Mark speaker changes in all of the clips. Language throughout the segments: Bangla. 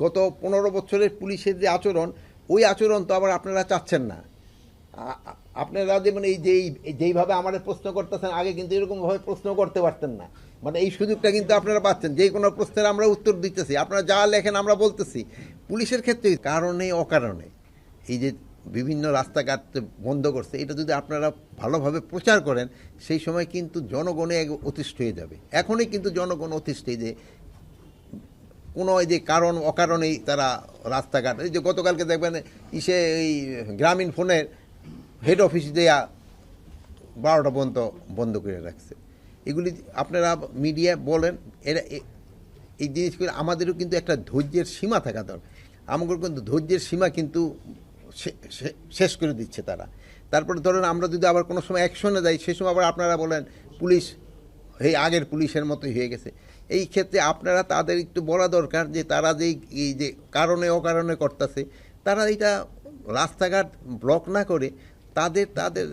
Speaker 1: গত পনেরো বছরের পুলিশের যে আচরণ, ওই আচরণ তো আবার আপনারা চাচ্ছেন না। আপনারা যেমন এই যেই যেইভাবে আমাদের প্রশ্ন করতেছেন, আগে কিন্তু এরকমভাবে প্রশ্ন করতে পারতেন না। মানে এই সুযোগটা কিন্তু আপনারা পাচ্ছেন। যে কোনো প্রশ্নের আমরা উত্তর দিতেছি। আপনারা যা লেখেন আমরা বলতেছি। পুলিশের ক্ষেত্রে কারণে, অকারণে এই যে বিভিন্ন রাস্তাঘাট বন্ধ করছে, এটা যদি আপনারা ভালোভাবে প্রচার করেন, সেই সময় কিন্তু জনগণে অতিষ্ঠ হয়ে যাবে। এখনই কিন্তু জনগণ অতিষ্ঠ যে কোনো এই যে কারণ, অকারণেই তারা রাস্তাঘাট। এই যে গতকালকে দেখবেন ইসে এই গ্রামীণ ফোনের হেড অফিস দেয়া বারোটা পর্যন্ত বন্ধ করে রাখছে। এগুলি আপনারা মিডিয়া বলেন, এরা এই জিনিসগুলো আমাদেরও কিন্তু একটা ধৈর্যের সীমা থাকা দরকার। আমাদের কিন্তু ধৈর্যের সীমা কিন্তু শেষ করে দিচ্ছে তারা। তারপরে ধরেন আমরা যদি আবার কোনো সময় অ্যাকশনে যাই, সেই সময় আবার আপনারা বলেন, পুলিশ, এই আগের পুলিশের মতোই হয়ে গেছে। এই ক্ষেত্রে আপনারা তাদের একটু বলা দরকার যে তারা যে এই যে কারণে অকারণে করতেছে, তারা এটা রাস্তাঘাট ব্লক না করে তাদের তাদের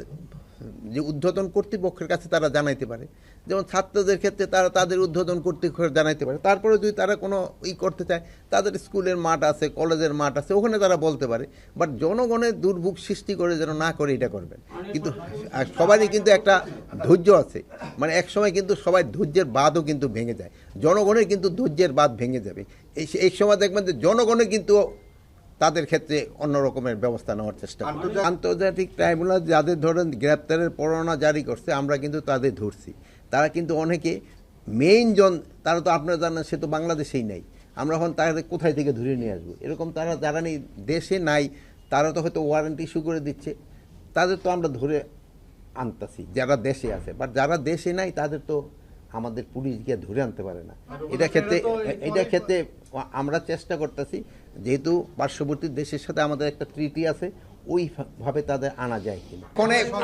Speaker 1: যে উদ্বোধন কর্তৃপক্ষের কাছে তারা জানাইতে পারে। যেমন ছাত্রদের ক্ষেত্রে তারা তাদের উদ্বোধন কর্তৃপক্ষ জানাইতে পারে। তারপরে যদি তারা কোনো ই করতে চায় তাদের স্কুলের মাঠ আছে কলেজের মাঠ আছে ওখানে তারা বলতে পারে। বাট জনগণের দুর্ভোগ সৃষ্টি করে যেন না করে এটা করবেন। কিন্তু সবারই কিন্তু একটা ধৈর্য আছে। মানে এক সময় কিন্তু সবাই ধৈর্যের বাঁধও কিন্তু ভেঙে যায়। জনগণের কিন্তু ধৈর্যের বাঁধ ভেঙে যাবে। এই এই সময় দেখবেন যে জনগণের কিন্তু তাদের ক্ষেত্রে অন্য রকমের ব্যবস্থা নেওয়ার চেষ্টা আন্তর্জাতিক ট্রাইব্যুনাল যাদের ধরেন গ্রেপ্তারের পরোয়ানা জারি করছে আমরা কিন্তু তাদের ধরছি। তারা কিন্তু অনেকে মেইন জন তারা তো আপনারা জানেন সে তো বাংলাদেশেই নাই। আমরা এখন তাদের কোথায় থেকে ধরে নিয়ে আসব? এরকম তারা যারা নেই দেশে নাই তারা তো হয়তো ওয়ারেন্টি ইস্যু করে দিচ্ছে। তাদের তো আমরা ধরে আনতাছি যারা দেশে আছে। বাট যারা দেশে নাই তাদের তো আমাদের পুলিশ গিয়ে ধরে আনতে পারে না। এটা ক্ষেত্রে এটা ক্ষেত্রে আমরা চেষ্টা করতেছি যেহেতু পার্শ্ববর্তী দেশের সাথে আমাদের একটা ট্রিটি আছে, ওইভাবে তাদের আনা যায় কিনা।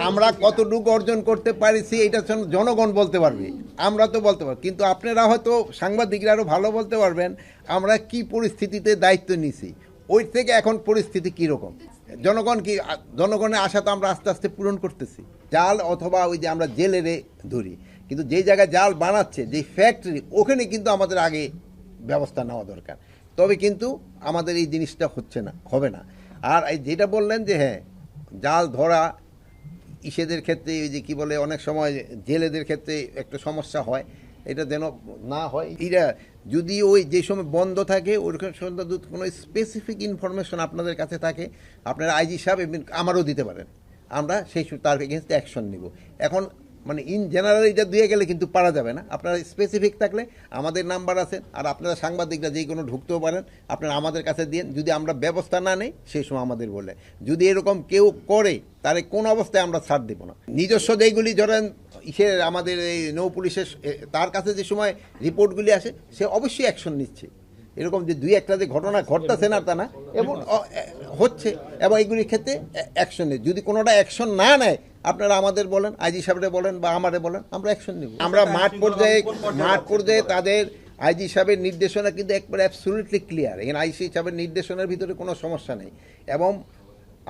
Speaker 1: আমরা কতটুকু অর্জন করতে পারিছি, এটা জন- জনগণ বলতে পারবে। আমরা তো বলতে পারব কিন্তু আপনারা হয়তো সাংবাদিকরা আরও ভালো বলতে পারবেন, আমরা কি পরিস্থিতিতে দায়িত্ব নিছি। ওই থেকে এখন পরিস্থিতি কীরকম? জনগণ কি জনগণের আশা তো আমরা আস্তে আস্তে পূরণ করতেছি। জাল অথবা ওই যে আমরা জেলেরে ধরি। কিন্তু যেই জায়গায় জাল বানাচ্ছে যেই ফ্যাক্টরি ওখানে কিন্তু আমাদের আগে ব্যবস্থা নেওয়া দরকার। তবে কিন্তু আমাদের এই জিনিসটা হচ্ছে না, হবে না। আর এই যেটা বললেন যে হ্যাঁ জাল ধরা, ইসেদের ক্ষেত্রে ওই যে কী বলে, অনেক সময় জেলেদের ক্ষেত্রে একটা সমস্যা হয়, এটা যেন না হয়। এটা যদি ওই যে সময় বন্ধ থাকে, ওরকম সময় যদি কোনো স্পেসিফিক ইনফরমেশন আপনাদের কাছে থাকে, আপনারা আইজি সাহেব আমারও দিতে পারেন। আমরা সেই তার এগেনস্টে অ্যাকশন নিব। এখন মানে ইন জেনারেল এটা দিয়ে গেলে কিন্তু পারা যাবে না। আপনারা স্পেসিফিক থাকলে আমাদের নাম্বার আছে, আর আপনারা সাংবাদিকরা যে কোনো ঢুকতেও পারেন, আপনারা আমাদের কাছে দিন যদি আমরা ব্যবস্থা না নেই, সেই সময় আমাদের বলে। যদি এরকম কেউ করে, তাহলে কোন অবস্থায় আমরা ছাড় দেব না। নিজস্ব যেইগুলি ধরেন, ইসে আমাদের এই নৌ পুলিশের তার কাছে যে সময় রিপোর্টগুলি আসে, সে অবশ্যই অ্যাকশন নিচ্ছে। এরকম যে দুই একটা যে ঘটনা ঘটতেছে না তা না, এবং হচ্ছে, এবং এইগুলির ক্ষেত্রে অ্যাকশন নেই। যদি কোনোটা অ্যাকশন না নেয় আপনারা আমাদের বলেন আইজি সাহেবরে বলেন বা আমারে বলেন আমরা অ্যাকশন নিব। আমরা মাঠ পর্যায়ে মাঠ পর্যায়ে তাদের আইজি সাহেবের নির্দেশনা কিন্তু একবারে অ্যাবসুলিটলি ক্লিয়ার এখানে আইসি সাহেবের নির্দেশনার ভিতরে কোনো সমস্যা নেই। এবং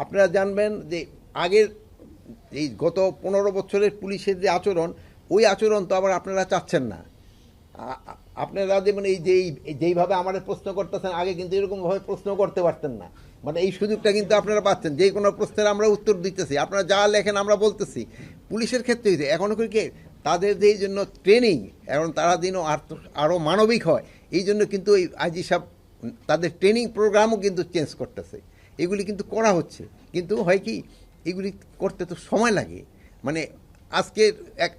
Speaker 1: আপনারা জানবেন যে আগের এই গত পনেরো বছরের পুলিশের যে আচরণ ওই আচরণ তো আবার আপনারা চাচ্ছেন না। আপনারা যেমন এই যেই যেইভাবে আমাদের প্রশ্ন করতেছেন আগে কিন্তু এরকমভাবে প্রশ্ন করতে পারতেন না। মানে এই সুযোগটা কিন্তু আপনারা পাচ্ছেন। যে কোনো প্রশ্নের আমরা উত্তর দিতেছি। আপনারা যা লেখেন আমরা বলতেছি। পুলিশের ক্ষেত্রে হয়েছে এখন কি তাদের যে এই জন্য ট্রেনিং এখন তারা দিনও আরও মানবিক হয়, এই জন্য কিন্তু এই আইজি সাহেব, তাদের ট্রেনিং প্রোগ্রামও কিন্তু চেঞ্জ করতেছে। এগুলি কিন্তু করা হচ্ছে। কিন্তু হয় কি, এগুলি করতে তো সময় লাগে। মানে আজকের এক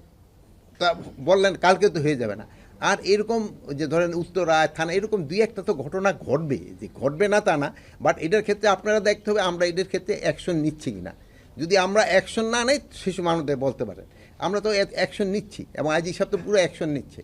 Speaker 1: বললেন, কালকে তো হয়ে যাবে না। আর এরকম যে ধরেন উত্তরায় থানা, এরকম দুই একটা তো ঘটনা ঘটবে। যে ঘটবে না তা না বাট এটার ক্ষেত্রে আপনারা দেখতে হবে আমরা এটার ক্ষেত্রে অ্যাকশন নিচ্ছি কি না যদি আমরা অ্যাকশন না নেই, শিশু মানুষদের বলতে পারেন। আমরা তো অ্যাকশন নিচ্ছি এবং আইজি সাহেব তো পুরো অ্যাকশন নিচ্ছে।